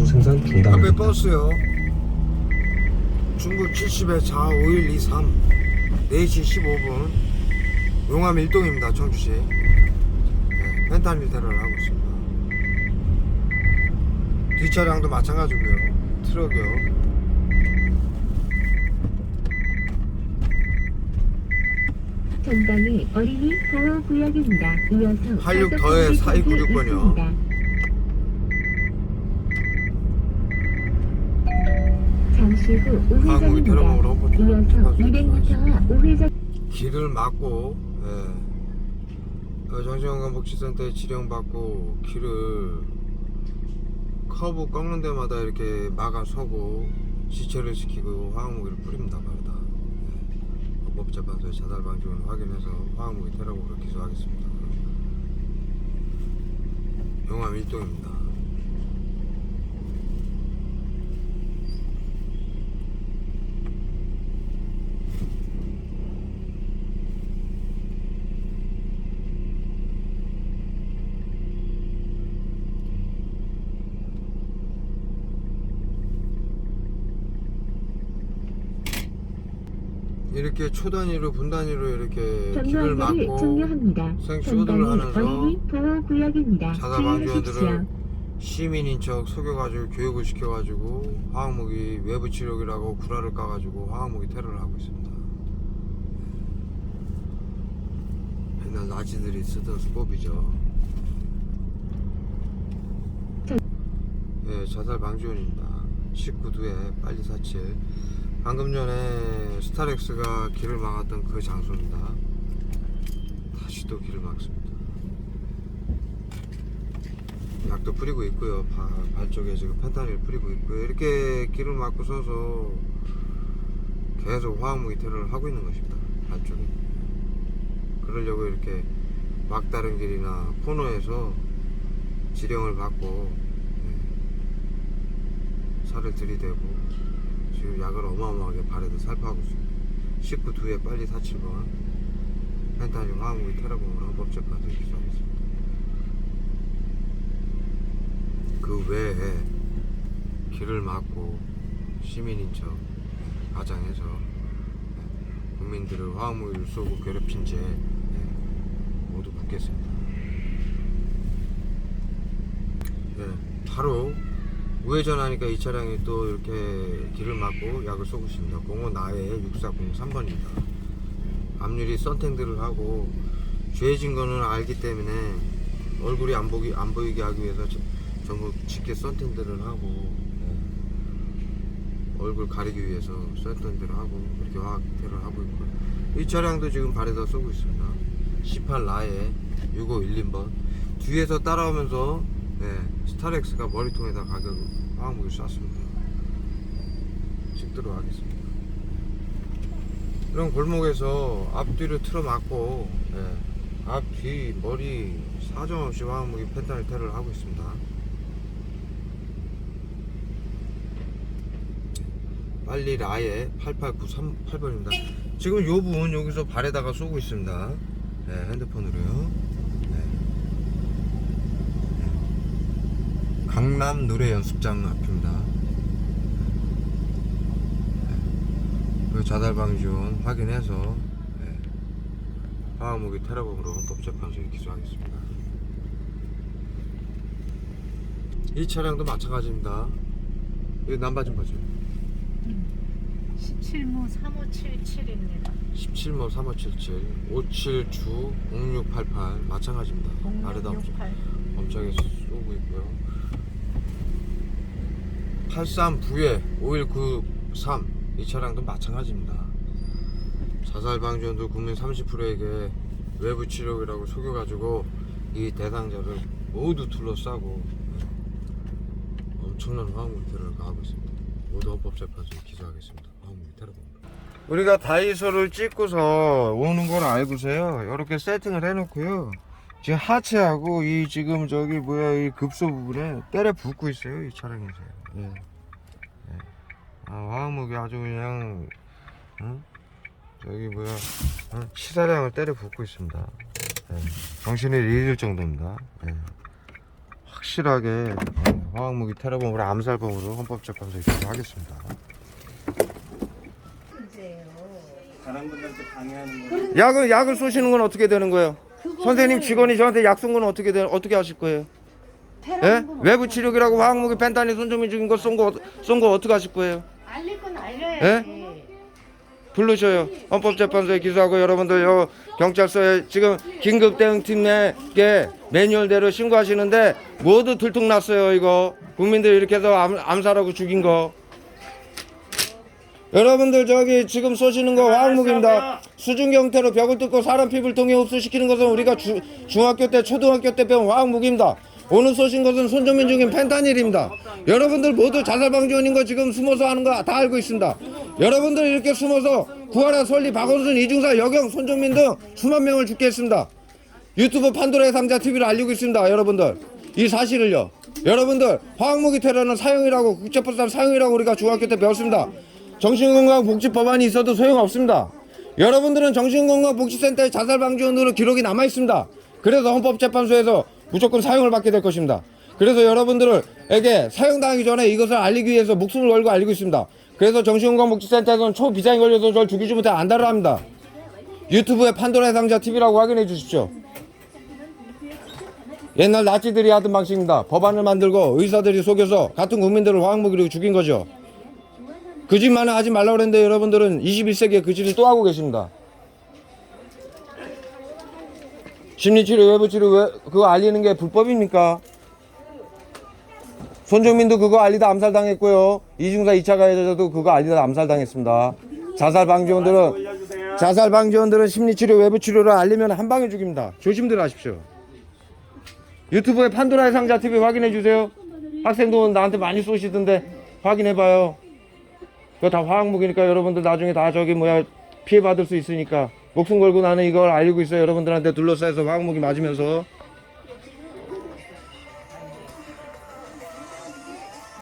주로 생산 앞에 중단합니다. 버스요. 중국 70에 4 5123 4시 15분 용암 1동입니다. 청주시. 네, 펜타닐 테러를 하고 있습니다. 뒷차량도 마찬가지고요. 트럭이요. 전방에 어린이 보호구역입니다. 이어서 86 과속 더해 금지 4296 번이요. 있습니다. 잠시 후 한국이 우회전입니다. 이어서 200m와 우회전 길을 막고 예. 어, 정신건강복지센터에 지령받고 길을 커브 꺾는 데마다 이렇게 막아서고 지체를 시키고 화학무기를 뿌립니다 말이다 예. 법재판소의 자살 방지원을 확인해서 화학무기 테러범으로 기소하겠습니다 용암 1동입니다 이렇게 초 단위로 분 단위로 이렇게 길을 막고 전방에 하면서. 방지원들을 시민인 척 속여가지고 교육을 시켜가지고 화학무기 외부 치료기라고 구라를 까가지고 화학무기 테러를 하고 있습니다. 옛날 나치들이 쓰던 수법이죠. 예, 자살 방지원입니다. 19두에 빨리 사칠. 방금 전에 스타렉스가 길을 막았던 그 장소입니다. 다시 또 길을 막습니다. 약도 뿌리고 있고요. 발, 발 쪽에 지금 펜타닐 뿌리고 있고요. 이렇게 길을 막고 서서 계속 화학무기 테러를 하고 있는 것입니다. 발 쪽에. 그러려고 이렇게 막다른 길이나 코너에서 지령을 받고 예, 살을 들이대고 지금 약을 어마어마하게 발에도 살포하고 있습니다. 19 두에 빨리 사치번 펜타닐 화학무기 테러범으로 헌법재판소에 기소하겠습니다. 그 외에 길을 막고 시민인 척 가장해서 예, 국민들을 화학무기를 쏘고 괴롭힌 죄 예, 모두 묻겠습니다. 예, 바로 우회전하니까 이 차량이 또 이렇게 길을 막고 약을 쏘고 있습니다. 공원 나에 6403번입니다. 앞유리 썬탱들을 하고 죄진 거는 알기 때문에 얼굴이 안 보기 안 보이게 하기 위해서 저- 전부 짙게 썬텐들을 하고 예, 얼굴 가리기 위해서 썬텐들을 하고 이렇게 화학 테러를 하고 있고요. 이 차량도 지금 발에다 쏘고 있습니다. 18 라에 6512번 뒤에서 따라오면서 예, 스타렉스가 머리통에다 가격 화학무기 쐈습니다. 찍도록 하겠습니다. 이런 골목에서 앞뒤로 틀어막고 예, 앞뒤 머리 사정없이 화학무기 펜타닐 테러를 하고 있습니다. 빨리 라에 88938번입니다. 지금 요분 여기서 발에다가 쏘고 있습니다. 네, 핸드폰으로요. 네. 네. 강남 노래 연습장 앞입니다. 네. 그 자살 방지원 확인해서 네. 화학무기 테러범으로 헌법재판소에 기소하겠습니다. 이 차량도 마찬가지입니다. 이거 남바 좀 봐줘요. 17무 3577입니다. 17모 3577 57주 0688 마찬가지입니다. 아래다 엄청, 0668. 엄청나게 쏘고 있고요. 83부에 5193 이 차량도 마찬가지입니다. 자살 방지원도 국민 30%에게 외부 치료이라고 속여가지고 이 대상자를 모두 둘러싸고 예, 엄청난 테러를 가하고 있습니다. 모두 헌법재판소에 기소하겠습니다. 화학무기 테러범으로. 우리가 다이소를 찍고서 오는 걸 알고서요. 이렇게 세팅을 해놓고요. 지금 하체하고 이 지금 저기 뭐야 이 급소 부분에 때려 붓고 있어요. 이 차량에서. 예. 예. 아, 화학무기 아주 그냥 응? 저기 뭐야 어? 치사량을 때려 붓고 있습니다. 예. 정신이 잃을 정도입니다. 예. 확실하게 어, 화학무기 테러범으로 암살범으로 헌법재판소에 기소하겠습니다. 다른 분들한테 방해하는 거. 약을 약을 쏘시는 건 어떻게 되는 거예요? 선생님 직원이 저한테 약쏜건 어떻게 되 어떻게 하실 거예요? 예? 외부 치료기라고 화학무기 펜타닐 손정민 죽인 거 쏜 거 쏜 거 어떻게 하실 거예요? 알릴 건 알려야지. 부르셔요. 헌법재판소에 기소하고 여러분들 요 경찰서에 지금 긴급 대응팀에게 매뉴얼대로 신고하시는데 모두 들통났어요 이거 국민들 이렇게 해서 암, 암살하고 죽인 거 여러분들 저기 지금 쏘시는 거 화학무기입니다. 수중 경태로 벽을 뚫고 사람 피부를 통해 흡수시키는 것은 우리가 주, 중학교 때 초등학교 때 배운 화학무기입니다. 오늘 쏘신 것은 손정민 중인 펜타닐입니다. 여러분들 모두 자살방지원인 거 지금 숨어서 하는 거 다 알고 있습니다. 여러분들 이렇게 숨어서 구하라 설리 박원순 이중사 여경 손정민 등 수만 명을 죽게 했습니다. 유튜브 판도라의 상자 TV를 알리고 있습니다 여러분들. 이 사실을요. 여러분들 화학무기 테러는 사형이라고 국제법상 사형이라고 우리가 중학교 때 배웠습니다 정신건강복지법안이 있어도 소용없습니다. 여러분들은 정신건강복지센터의 자살방지원으로 기록이 남아 있습니다. 그래서 헌법재판소에서 무조건 사형을 받게 될 것입니다. 그래서 여러분들에게 사형당하기 전에 이것을 알리기 위해서 목숨을 걸고 알리고 있습니다. 그래서 정신건강복지센터에서는 초비상이 걸려서 저를 죽이지 못해 안달을 합니다. 유튜브에 판도라의 상자 TV라고 확인해 주십시오. 옛날 나치들이 하던 방식입니다. 법안을 만들고 의사들이 속여서 같은 국민들을 화학무기로 죽인 거죠. 그 짓만은 하지 말라고 그랬는데 여러분들은 21세기에 그 짓을 또 하고 계십니다. 심리치료, 외부치료 왜 그거 알리는 게 불법입니까? 손정민도 그거 알리다 암살당했고요. 이중사 2차 가해자도 그거 알리다 암살당했습니다. 자살 방지원들은 올려주세요. 자살 방지원들은 심리치료, 외부치료를 알리면 한 방에 죽입니다. 조심들 하십시오. 유튜브에 판도라의 상자 TV 확인해 주세요. 학생도 나한테 많이 쏘시던데 확인해 봐요. 그거 다 화학무기니까 여러분들 나중에 다 저기 뭐야 피해 받을 수 있으니까 목숨 걸고 나는 이걸 알리고 있어요. 여러분들한테 둘러싸여서 화학무기 맞으면서